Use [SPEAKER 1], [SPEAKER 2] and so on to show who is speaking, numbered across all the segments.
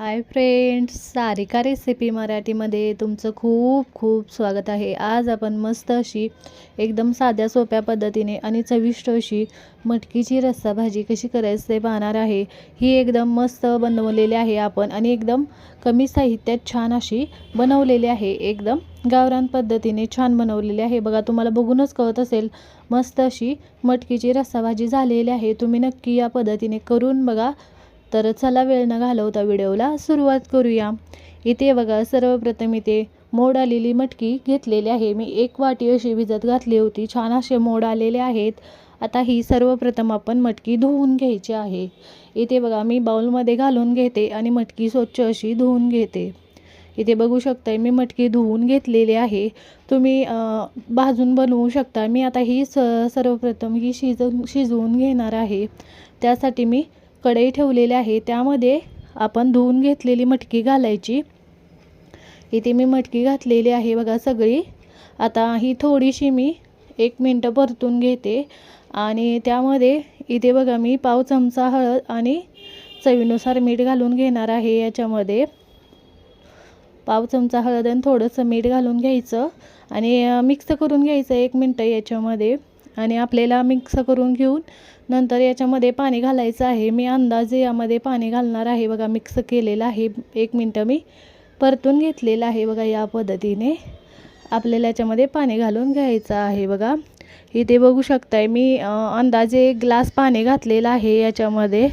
[SPEAKER 1] Hi friends Sarika recipe मराठीमध्ये तुमचं खूप खूप स्वागत आहे. आज आपण मस्त अशी एकदम साध्या सोप्या पद्धतीने आणि चविष्ट अशी मटकीची रस्सा भाजी कशी करायचं ते पाहणार आहे. ही एकदम मस्त बनवलेली आहे आपण आणि एकदम कमी साहित्यात छान अशी बनवलेली आहे. एकदम गावरान पद्धतीने छान बनवलेली आहे. बघा तुम्हाला बघूनच कळत असेल मस्त अशी मटकीची रस्सा भाजी झालेली आहे. तुम्ही नक्की या पद्धतीने करून बघा. तर चला वेळ न घालवता व्हिडिओला सुरुवात करूया. इथे बघा सर्वप्रथम इथे मोड आलेली मटकी घेतलेली आहे. मी एक वाटी अशी भिजत घातली होती. छान असे मोड आलेले आहेत. आता ही सर्वप्रथम आपण मटकी धुवून घ्यायची आहे. इथे बघा मी बाउलमध्ये घालून घेते आणि मटकी स्वच्छ अशी धुवून घेते. इथे बघू शकताय मी मटकी धुवून घेतलेली आहे. तुम्ही भाजून बनवू शकता. मी आता ही स सर्वप्रथम ही शिज शिजवून घेणार आहे. त्यासाठी मी कढई ठेवलेली आहे. त्यामध्ये आपण धुवून घेतलेली मटकी घालायची. इथे मी मटकी घातलेली आहे. बघा सगळी. आता ही थोडीशी मी एक मिनटं परतून घेते. आणि त्यामध्ये इथे बघा मी पाव चमचा हळद आणि चवीनुसार मीठ घालून घेणार आहे याच्यामध्ये. पाव चमचा हळद आणि थोडंसं मीठ घालून घ्यायचं. आणि मिक्स करून घ्यायचं एक मिनटं याच्यामध्ये. आणि आपल्याला मिक्स करून घेऊन नंतर याच्यामध्ये पाणी घालायचं आहे. मी अंदाजे यामध्ये पाणी घालणार आहे. बघा मिक्स केलेलं आहे. एक मिनटं मी परतून घेतलेलं आहे बघा या पद्धतीने. आपल्याला याच्यामध्ये पाणी घालून घ्यायचं आहे बघा. इथे बघू शकताय मी अंदाजे ग्लास पाणी घातलेलं आहे याच्यामध्ये.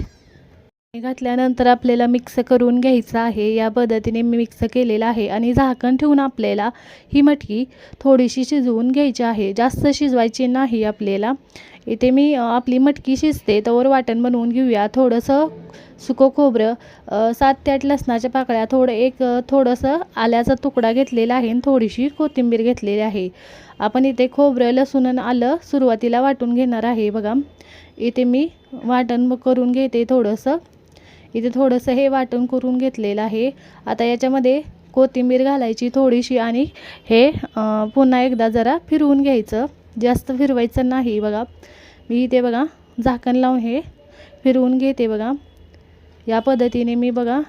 [SPEAKER 1] घातल्यानंतर आपल्याला मिक्स करून घ्यायचं आहे. या पद्धतीने मी मिक्स केलेलं आहे आणि झाकण ठेवून आपल्याला ही मटकी थोडीशी शिजवून घ्यायची आहे. जास्त शिजवायची नाही आपल्याला. इथे मी आपली मटकी शिजते तवर वाटण बनवून घेऊया. थोडंसं सुकं खोबरं सात ते आठ लसणाच्या पाकळ्या थोडं एक थोडंसं आल्याचा तुकडा घेतलेला आहे आणि थोडीशी कोथिंबीर घेतलेली आहे. आपण इथे खोबरं लसूण आणि आलं सुरुवातीला वाटून घेणार आहे. बघा इथे मी वाटण करून घेते थोडंसं. इथे थोडंसं हे वाटण करून घेतलेलं आहे. आता याच्यामध्ये कोथिंबीर घालायची थोडीशी आणि हे पुन्हा एकदा जरा फिरवून घ्यायचं. जास्त फिरवायचं नाही बघा. मी इथे बघा झाकण लावून हे फिरवून घेते बघा. या पद्धतीने मी बघा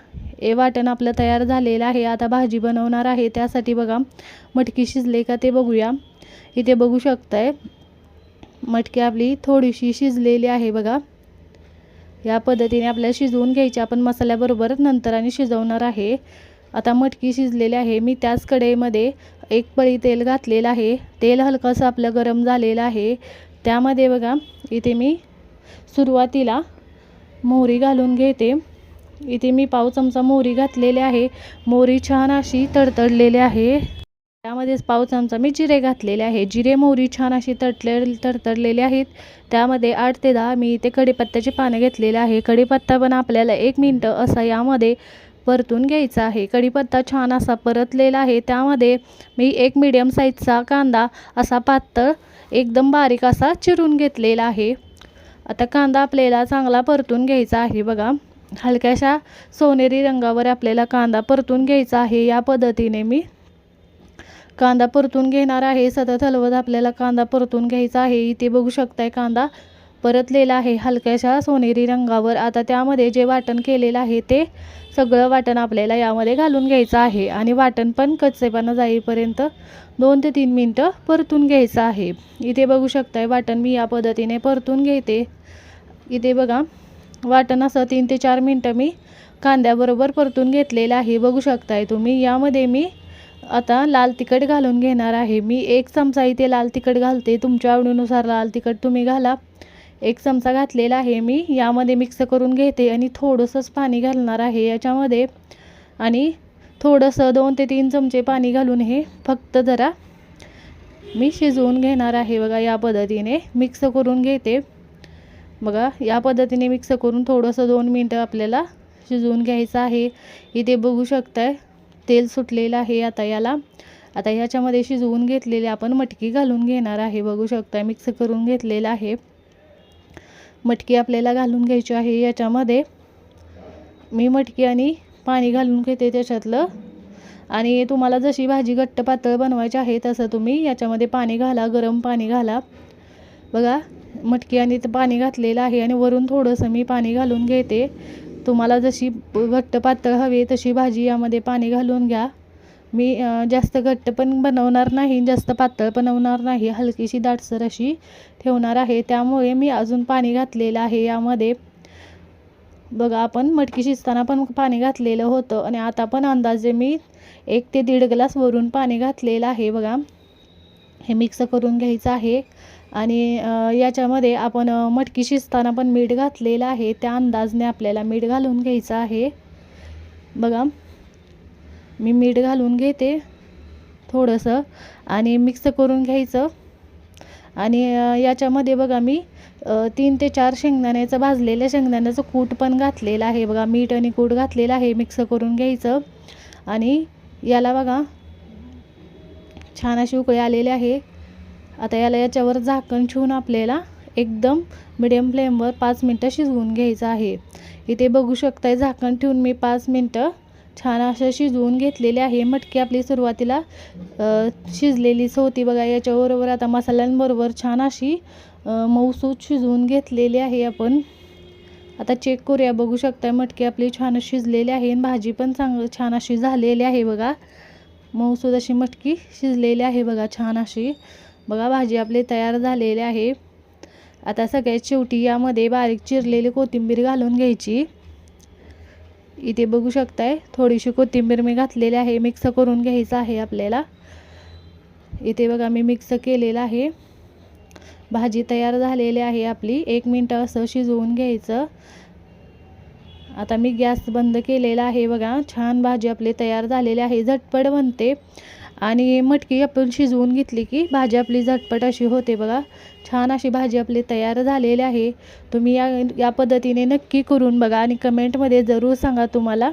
[SPEAKER 1] हे वाटण आपलं तयार झालेलं आहे. आता भाजी बनवणार आहे त्यासाठी बघा मटकी शिजले का ते बघूया. इथे बघू शकताय मटकी आपली थोडीशी शिजलेली आहे बघा. या पद्धतीने आपल्याला शिजवून घ्यायची. आपण मसाल्याबरोबर नंतर आणि शिजवणार आहे. आता मटकी शिजलेली आहे. मी त्याच कढईमध्ये एक पळी तेल घातलेलं आहे. तेल हलकंसं आपलं गरम झालेलं आहे. त्यामध्ये बघा इथे मी सुरुवातीला मोहरी घालून घेते. इथे मी पाव चमचा मोहरी घातलेली आहे. मोहरी छान अशी तडतडलेली आहे. त्यामध्येच पाव चमचा मी जिरे घातलेले आहे. जिरे मोहरी छान अशी तडले तडतडलेले आहेत. त्यामध्ये आठ ते दहा मी इथे कढीपत्त्याचे पानं घेतलेले आहे. कढीपत्ता पण आपल्याला एक मिनटं असा यामध्ये परतून घ्यायचा आहे. कढीपत्ता छान असा परतलेला आहे. त्यामध्ये मी एक मीडियम साईजचा कांदा असा पातळ एकदम बारीक असा चिरून घेतलेला आहे. आता कांदा आपल्याला चांगला परतून घ्यायचा आहे बघा. हलक्याशा सोनेरी रंगावर आपल्याला कांदा परतून घ्यायचा आहे. या पद्धतीने मी कांदा परतून घेणार आहे. सतत हलवत आपल्याला कांदा परतून घ्यायचा आहे. इथे बघू शकताय कांदा परतलेलं आहे. हलक्याशा सोनेरी रंगावर आता त्यामध्ये जे वाटण केलेलं आहे ते सगळं वाटण आपल्याला यामध्ये घालून घ्यायचं आहे. आणि वाटण पण कच्चेपणा जाईपर्यंत दोन ते तीन मिनटं परतून घ्यायचं आहे. इथे बघू शकताय वाटण मी या पद्धतीने परतून घेते. इथे बघा वाटण असं तीन ते चार मिनटं मी कांद्याबरोबर परतून घेतलेलं आहे. बघू शकताय तुम्ही यामध्ये मी आता लाल तिखट घालून घेणार आहे. मी एक चमचा इथे लाल तिखट घालते. तुमच्या आवडीनुसार लाल तिखट तुम्ही घाला. एक चमचा घातलेला आहे मी. यामध्ये मिक्स करून घेते आणि थोडंसंच पाणी घालणार आहे याच्यामध्ये. आणि थोडंसं दोन ते तीन चमचे पाणी घालून हे फक्त जरा मी शिजवून घेणार आहे बघा या पद्धतीने. मिक्स करून घेते. बघा या पद्धतीने मिक्स करून थोडंसं दोन मिनटं आपल्याला शिजवून घ्यायचं आहे. इथे बघू शकताय तेल सुटलेलं आहे आता याला. आता ह्याच्यामध्ये शिजवून घेतलेले आपण मटकी घालून घेणार आहे. बघू शकता मिक्स करून घेतलेलं आहे. मटकी आपल्याला घालून घ्यायची आहे. याच्यामध्ये मी मटकी आणि पाणी घालून घेते त्याच्यातलं. आणि तुम्हाला जशी भाजी घट्ट पातळ बनवायची आहे तसं तुम्ही याच्यामध्ये पाणी घाला गरम पाणी घाला. बघा मटकी आणि पाणी घातलेलं आहे आणि वरून थोडंसं मी पाणी घालून घेते. तुम्हाला जशी घट्ट पातळ हवी तशी भाजी यामध्ये पाणी घालून घ्या. मी जास्त घट्ट पण बनवणार नाही जास्त पातळ बनवणार नाही हलकीशी दाटसर अशी ठेवणार आहे. त्यामुळे मी अजून पाणी घातलेलं आहे यामध्ये. बघा आपण मटकी शिजताना पण पाणी घातलेलं होतं आणि आता पण अंदाजे मी एक ते दीड ग्लास वरून पाणी घातलेलं आहे. बघा हे मिक्स करून घ्यायचं आहे आणि याच्यामध्ये आपण मटकी शिजताना पण मीठ घातलेलं आहे. त्या अंदाजने आपल्याला मीठ घालून घ्यायचं आहे. बघा मी मीठ घालून घेते थोडंसं आणि मिक्स करून घ्यायचं. आणि याच्यामध्ये बघा मी तीन ते चार शेंगदाण्याचं भाजलेल्या शेंगदाण्याचं कूट पण घातलेलं आहे. बघा मीठ आणि कूट घातलेलं आहे मिक्स करून घ्यायचं. आणि याला बघा छान अशी उकळी आलेली आहे. आता याला याच्यावर झाकण ठेवून आपल्याला एकदम मिडियम फ्लेमवर पाच मिनटं शिजवून घ्यायचं आहे. इथे बघू शकताय झाकण ठेवून मी पाच मिनटं छान अशा शिजवून घेतलेले आहे. मटकी आपली सुरुवातीला शिजलेलीच होती बघा याच्याबरोबर आता मसाल्यांबरोबर छान अशी मऊसूत शिजवून घेतलेली आहे आपण. आता चेक करूया बघू शकताय मटकी आपली छान शिजलेली आहे आणि भाजी पण चांग छान अशी झालेली आहे बघा. मऊसूद अशी मटकी शिजलेली आहे बघा छान अशी. बघा भाजी आपली तयार झालेली आहे. आता सगळ्यात शेवटी यामध्ये बारीक चिरलेली कोथिंबीर घालून घ्यायची. इथे बघू शकताय थोडीशी कोथिंबीर मी घातलेली आहे मिक्स करून घ्यायचं आहे आपल्याला. इथे बघा मी मिक्स केलेलं आहे. भाजी तयार झालेली आहे आपली एक मिनटं असं शिजवून घ्यायचं. आता मी गॅस बंद केलेला आहे बघा छान भाजी आपली तयार झालेली आहे झटपट बनते. आणि मटकी आपण शिजवून घेतली की भाजी आपली झटपट अशी होते बघा. छान अशी भाजी आपली तयार झालेली आहे. तुम्ही या या पद्धतीने नक्की करून बघा आणि कमेंटमध्ये जरूर सांगा तुम्हाला.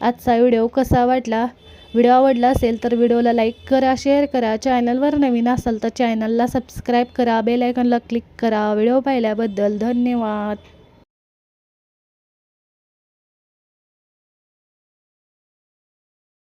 [SPEAKER 1] आजचा व्हिडिओ कसा वाटला? व्हिडिओ आवडला असेल तर व्हिडिओला लाईक करा शेअर करा. चॅनलवर नवीन असाल तर चॅनलला सबस्क्राईब करा. बेल आयकॉनला क्लिक करा. व्हिडिओ पाहिल्याबद्दल धन्यवाद.